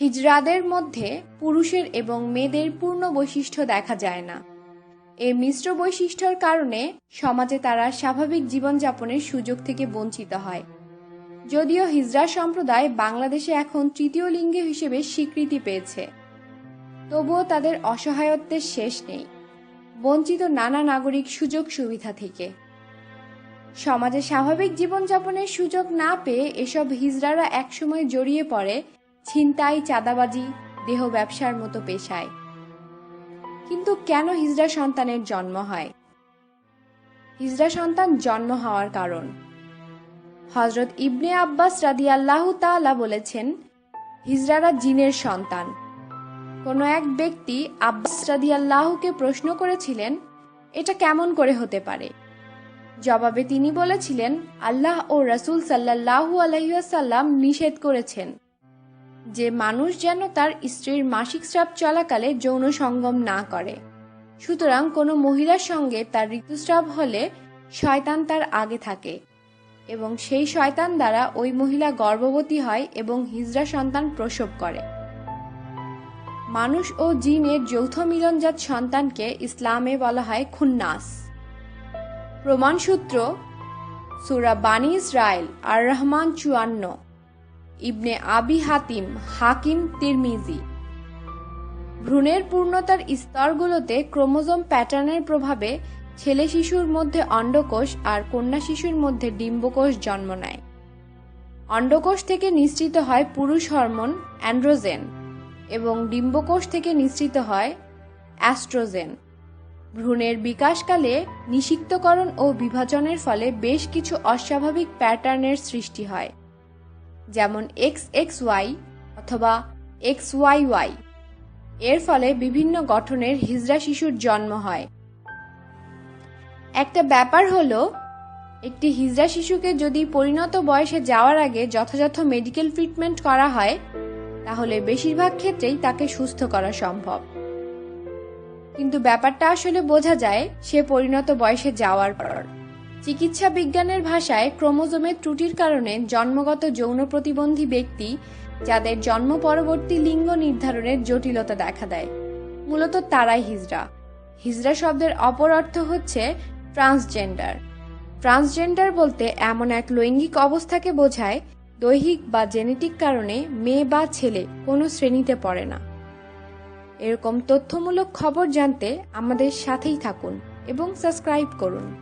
হিজড়াদের মধ্যে পুরুষের এবং মেয়েদের পূর্ণ বৈশিষ্ট্য দেখা যায় না। এই মিশ্র বৈশিষ্ট্যর কারণে সমাজে তারা স্বাভাবিক জীবনযাপনের সুযোগ থেকে বঞ্চিত হয়। যদিও হিজড়া সম্প্রদায় বাংলাদেশে এখন তৃতীয় লিঙ্গ হিসেবে স্বীকৃতি পেয়েছে। তবুও তাদের অসহায়ত্বের শেষ নেই, বঞ্চিত নানা নাগরিক সুযোগ সুবিধা থেকে। সমাজে স্বাভাবিক জীবনযাপনের সুযোগ না পেয়ে এসব হিজড়ারা একসময় জড়িয়ে পড়ে ছিনতাই, চাঁদাবাজি, দেহ ব্যবসার মতো পেশায়। কিন্তু কেন হিজড়া সন্তানের জন্ম হয়? হিজড়া সন্তান জন্ম হওয়ার কারণ। হজরত ইবনে আব্বাস রাদিয়াল্লাহ তাআলা বলেছেন, হিজড়ারা জিনের সন্তান। কোনো এক ব্যক্তি আব্বাস রাদিয়াল্লাহুকে প্রশ্ন করেছিলেন, এটা কেমন করে হতে পারে? জবাবে তিনি বলেছিলেন, আল্লাহ ও রাসূল সাল্লাল্লাহু আলহিহাসাল্লাম নিষেধ করেছেন। যে মানুষ যেন তার স্ত্রীর মাসিক স্রাব চলাকালে যৌন সঙ্গম না করে। সুতরাং কোনো মহিলার সঙ্গে তার ঋতুস্রাব হলে শয়তান তার আগে থাকে এবং সেই শয়তান দ্বারা ওই মহিলা গর্ভবতী হয় এবং হিজড়া সন্তান প্রসব করে। মানুষ ও জিনের যৌথ মিলনজাত সন্তানকে ইসলামে বলা হয় খুন্নাস। প্রমাণসূত্র, সুরা বানি ইসরায়েল আর রহমান চুয়ান্ন। ইবনে আবি হাতিম, হাকিম তিরমিজি। ভ্রূণের পূর্ণতার স্তরগুলোতে ক্রোমোজোম প্যাটার্নের প্রভাবে ছেলে শিশুর মধ্যে অন্ডকোষ আর কন্যা শিশুর মধ্যে ডিম্বকোষ জন্ম নেয়। অন্ডকোষ থেকে নিঃসৃত হয় পুরুষ হরমোন অ্যান্ড্রোজেন এবং ডিম্বকোষ থেকে নিঃসৃত হয় অ্যাস্ট্রোজেন। ভ্রূণের বিকাশকালে নিষিক্তকরণ ও বিভাজনের ফলে বেশ কিছু অস্বাভাবিক প্যাটার্নের সৃষ্টি হয়। যেমন এক্স এক্স ওয়াই অথবা এক্স ওয়াই ওয়াই। এর ফলে বিভিন্ন গঠনের হিজড়া শিশুর জন্ম হয়। একটা ব্যাপার হলো, একটি হিজড়া শিশুকে যদি পরিণত বয়সে যাওয়ার আগে যথাযথ মেডিকেল ট্রিটমেন্ট করা হয়, তাহলে বেশিরভাগ ক্ষেত্রেই তাকে সুস্থ করা সম্ভব। কিন্তু ব্যাপারটা আসলে বোঝা যায় সে পরিণত বয়সে যাওয়ার পর। চিকিৎসা বিজ্ঞানের ভাষায় ক্রোমোজোমের ত্রুটির কারণে জন্মগত যৌন প্রতিবন্ধী ব্যক্তি যাদের জন্ম পরবর্তী লিঙ্গ নির্ধারণের জটিলতা দেখা দেয়। মূলত তারাই হিজড়া। হিজড়া শব্দের অপর অর্থ হচ্ছে ট্রান্সজেন্ডার। ট্রান্সজেন্ডার বলতে এমন এক লৈঙ্গিক অবস্থাকে বোঝায় দৈহিক বা জেনেটিক কারণে মেয়ে বা ছেলে কোনো শ্রেণীতে পড়ে না। এরকম তথ্যমূলক খবর জানতে আমাদের সাথেই থাকুন এবং সাবস্ক্রাইব করুন।